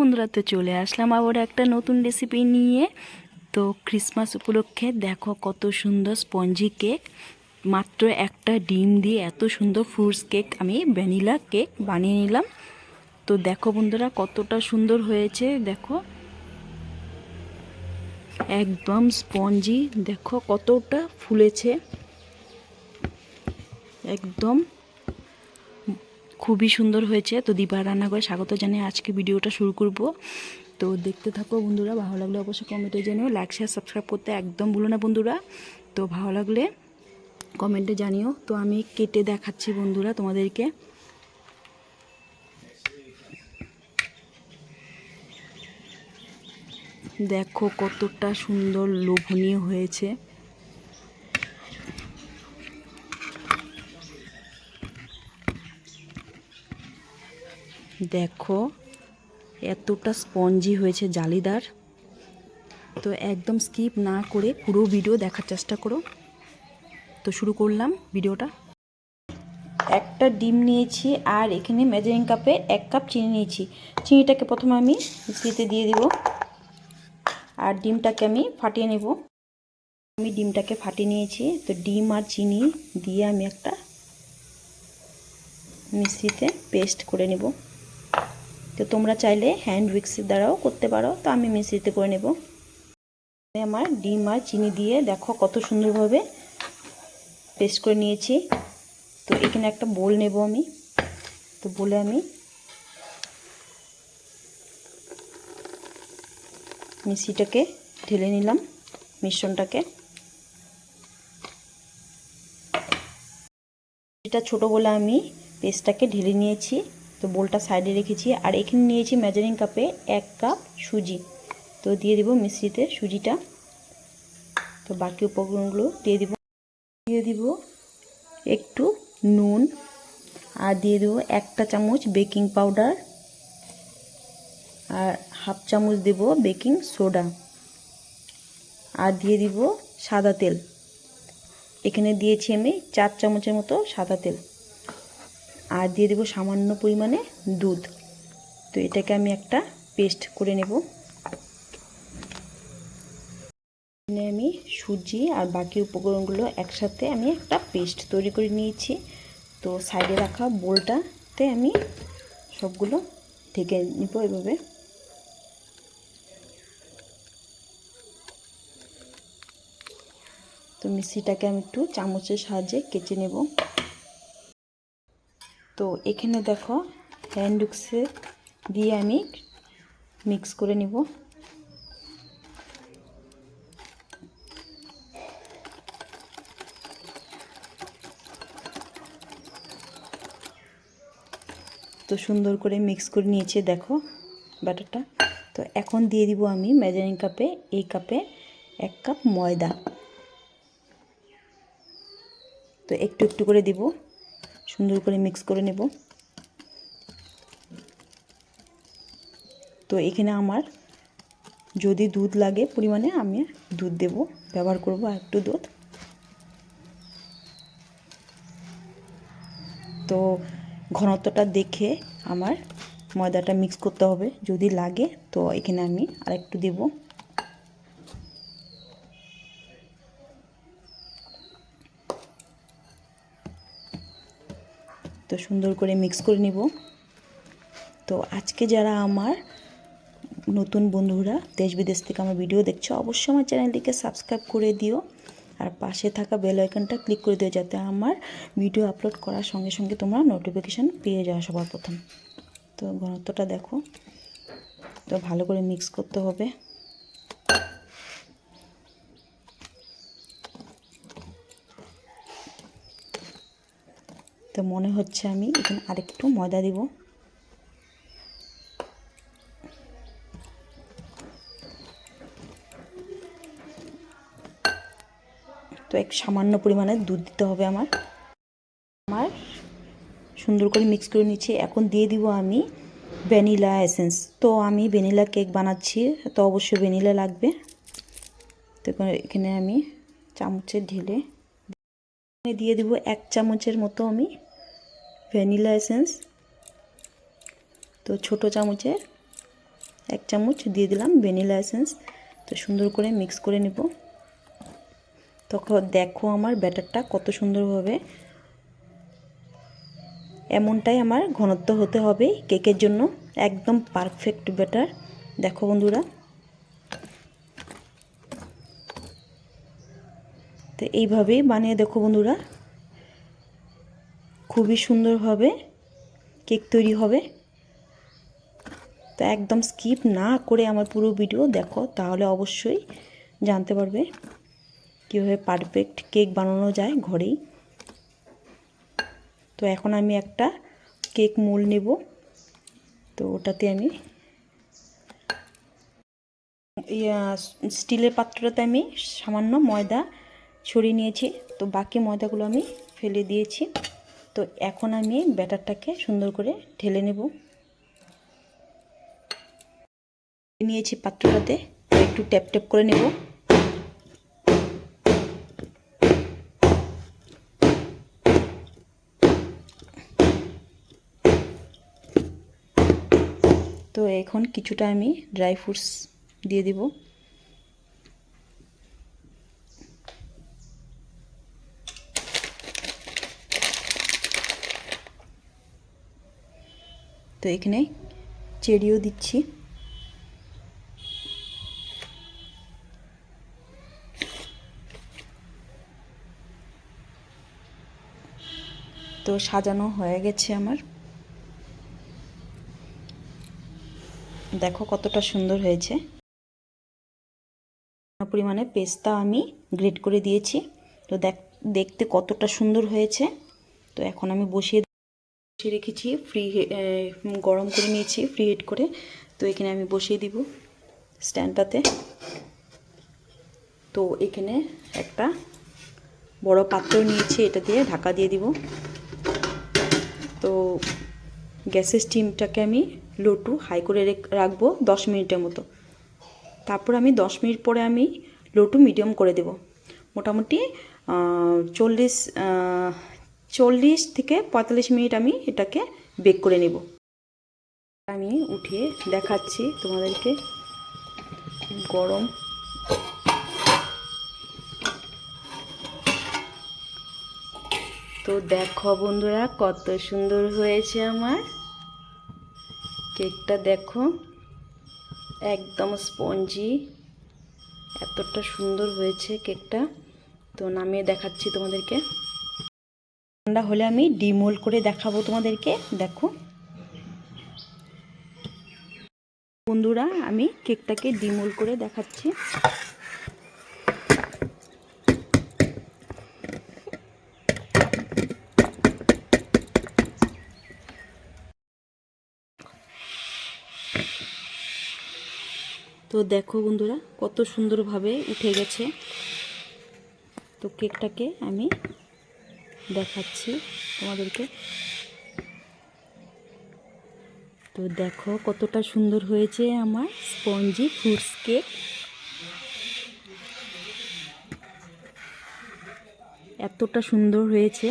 বন্ধুরা, তো চলে আসলাম আবার একটা নতুন রেসিপি নিয়ে। তো ক্রিসমাস উপলক্ষে দেখো কত সুন্দর স্পঞ্জি কেক মাত্র একটা ডিম দিয়ে এত সুন্দর ফ্রুটস কেক আমি ভ্যানিলা কেক বানিয়ে নিলাম। তো দেখো বন্ধুরা, কতটা সুন্দর হয়েছে, দেখো। একদম স্পঞ্জি দেখো কতটা ফুলেছে। একদম খুবই সুন্দর হয়েছে। তো দীপা রান্নাঘরে স্বাগত জানিয়ে আজকে ভিডিওটা শুরু করব। তো দেখতে থাকো বন্ধুরা, ভালো লাগলে অবশ্যই কমেন্টে জানিও। লাইক শেয়ার সাবস্ক্রাইব করতে একদম ভুলো না বন্ধুরা। তো ভালো লাগলে কমেন্টে জানিও। তো আমি কেটে দেখাচ্ছি বন্ধুরা তোমাদেরকে। দেখো কতটা সুন্দর লোভনীয় হয়েছে। দেখো, এতটা স্পঞ্জি হয়েছে জালিদার। তো একদম স্কিপ না করে পুরো ভিডিও দেখার চেষ্টা করো। তো শুরু করলাম ভিডিওটা একটা ডিম নিয়েছি আর এখানে মেজারিং কাপে এক কাপ চিনি নিয়েছি। চিনিটাকে প্রথমে আমি মিশ্রিতে দিয়ে দিব। আর ডিমটাকে আমি ফাটিয়ে নেব। আমি ডিমটাকে ফাটিয়ে নিয়েছি। তো ডিম আর চিনি দিয়ে আমি একটা মিশ্রিতে পেস্ট করে নেব। তো তোমরা চাইলে হ্যান্ড উইক্সের দ্বারাও করতে পারো। তো আমি মিশ্রিতে করে নেব। আমার ডিম আর চিনি দিয়ে দেখো কত সুন্দরভাবে পেস্ট করে নিয়েছি। তো এখানে একটা বোল নেব আমি। তো বলে আমি মিষ্টিটাকে ঢেলে নিলাম, মিশ্রণটাকে। এটা ছোট বলে আমি পেস্টটাকে ঢেলে নিয়েছি। তো বোলটা সাইডে রেখেছি। আর এখানে নিয়েছি মেজারিং কাপে এক কাপ সুজি। তো দিয়ে দিব মিশ্রিতে সুজিটা। তো বাকি উপকরণগুলো দিয়ে দিব। দিয়ে দিব একটু নুন। আর দিয়ে দেবো একটা চামচ বেকিং পাউডার আর হাফ চামচ দেব বেকিং সোডা আর দিয়ে দিব সাদা তেল। এখানে দিয়েছি আমি চার চামচের মতো সাদা তেল। আর দিয়ে দেবো সামান্য পরিমাণে দুধ। তো এটাকে আমি একটা পেস্ট করে নেব। আমি সুজি আর বাকি উপকরণগুলো একসাথে আমি একটা পেস্ট তৈরি করে নিয়েছি। তো সাইডে রাখা বোলটাতে আমি সবগুলো ঢেকে নিব এভাবে। তো মিষ্টিটাকে আমি একটু চামচের সাহায্যে কেচে নেব। তো এখানে দেখো হ্যান্ডুক্সে দিয়ে আমি মিক্স করে নিব। তো সুন্দর করে মিক্স করে নিয়েছে দেখো ব্যাটারটা তো এখন দিয়ে দিব আমি মেজারিং কাপে, এই কাপে এক কাপ ময়দা। তো একটু একটু করে দিব। সুন্দর করে মিক্স করে নেব। তো এখানে আমার যদি দুধ লাগে পরিমাণে, আমি দুধ দেব, ব্যবহার করব একটু দুধ। তো ঘনত্বটা দেখে আমার ময়দাটা মিক্স করতে হবে, যদি লাগে তো এখানে আমি আরেকটু দেব। তো সুন্দর করে মিক্স করে নিব। তো আজকে যারা আমার নতুন বন্ধুরা দেশ বিদেশ থেকে আমার ভিডিও দেখছ, অবশ্যই আমার চ্যানেলটিকে সাবস্ক্রাইব করে দিও। আর পাশে থাকা বেল আইকনটা ক্লিক করে দিও যাতে আমার ভিডিও আপলোড করার সঙ্গে সঙ্গে তোমরা নোটিফিকেশান পেয়ে যাও সবার প্রথম। তো ঘনত্বটা দেখো। তো ভালো করে মিক্স করতে হবে। তো মনে হচ্ছে আমি এখানে আরেকটু ময়দা দিব। তো এক সামান্য পরিমাণে দুধ দিতে হবে আমার। আমার সুন্দর করে মিক্স করে নিচ্ছি। এখন দিয়ে দিব আমি ভ্যানিলা এসেন্স। তো আমি ভ্যানিলা কেক বানাচ্ছি, তো অবশ্যই ভ্যানিলা লাগবে। তো এখানে আমি চামচে ঢেলে দিয়ে দিব এক চামচের মতো আমি ভ্যানিলা এসেন্স। তো ছোট চামচে এক চামচ দিয়ে দিলাম ভ্যানিলা এসেন্স। তো সুন্দর করে মিক্স করে নেব। তখন দেখো আমার ব্যাটারটা কত সুন্দরভাবে এমনটাই আমার ঘনত্ব হতে হবে কেকের জন্য। একদম পারফেক্ট ব্যাটার। দেখো বন্ধুরা। তো এইভাবেই বানিয়ে দেখো বন্ধুরা। খুবই সুন্দরভাবে কেক তৈরি হবে। তো একদম স্কিপ না করে আমার পুরো ভিডিও দেখো, তাহলে অবশ্যই জানতে পারবে কীভাবে পারফেক্ট কেক বানানো যায় ঘরেই। তো এখন আমি একটা কেক মোল নেব, তো ওটাতে আমি স্টিলের পাত্রটাতে আমি সামান্য ময়দা ছড়িয়ে নিয়েছি, তো বাকি ময়দাগুলো আমি ফেলে দিয়েছি। তো এখন আমি ব্যাটারটাকে সুন্দর করে ঢেলে নেব। নিয়েছি পাত্রটাতে একটু ট্যাপ ট্যাপ করে নেব। তো এখন কিছুটা আমি ড্রাই ফ্রুটস দিয়ে দিব। তো এখানে চেরিও দিচ্ছি। তো সাজানো হয়ে গেছে আমার। দেখো কতটা সুন্দর হয়েছে। পরিমাণে পেস্তা আমি গ্রেট করে দিয়েছি। তো দেখ, দেখতে কতটা সুন্দর হয়েছে। তো এখন আমি বসিয়ে বসিয়ে রেখেছি ফ্রি গরম করে নিয়েছি ফ্রি হিট করে। তো এখানে আমি বসিয়ে দিব স্ট্যান্ডটাতে তো এখানে একটা বড় পাত্র নিয়েছি, এটা দিয়ে ঢাকা দিয়ে দিব। তো গ্যাসের স্টিমটাকে আমি লো টু হাই করে রাখব দশ মিনিটের মতো। তারপর আমি দশ মিনিট পরে আমি লো টু মিডিয়াম করে দেব। মোটামুটি চল্লিশ চল্লিশ থেকে পঁয়তাল্লিশ মিনিট আমি এটাকে বেক করে নেব। আমি উঠিয়ে দেখাচ্ছি তোমাদেরকে। গরম। তো দেখো বন্ধুরা, কত সুন্দর হয়েছে আমার। কেকটা দেখো। একদম স্পঞ্জি। এতটা সুন্দর হয়েছে কেকটা। তো নামিয়ে দেখাচ্ছি তোমাদেরকে। ঠান্ডা হলে আমি ডিমোল করে দেখাবো তোমাদেরকে, দেখো। বন্ধুরা, আমি কেকটাকে ডিমোল করে দেখাচ্ছি। তো দেখো বন্ধুরা, কত সুন্দরভাবে উঠে গেছে। তো কেকটাকে আমি দেখাচ্ছি তোমাদেরকে। তো দেখো কতটা সুন্দর হয়েছে আমার স্পঞ্জি ফ্রুটস কেক। এতটা সুন্দর হয়েছে।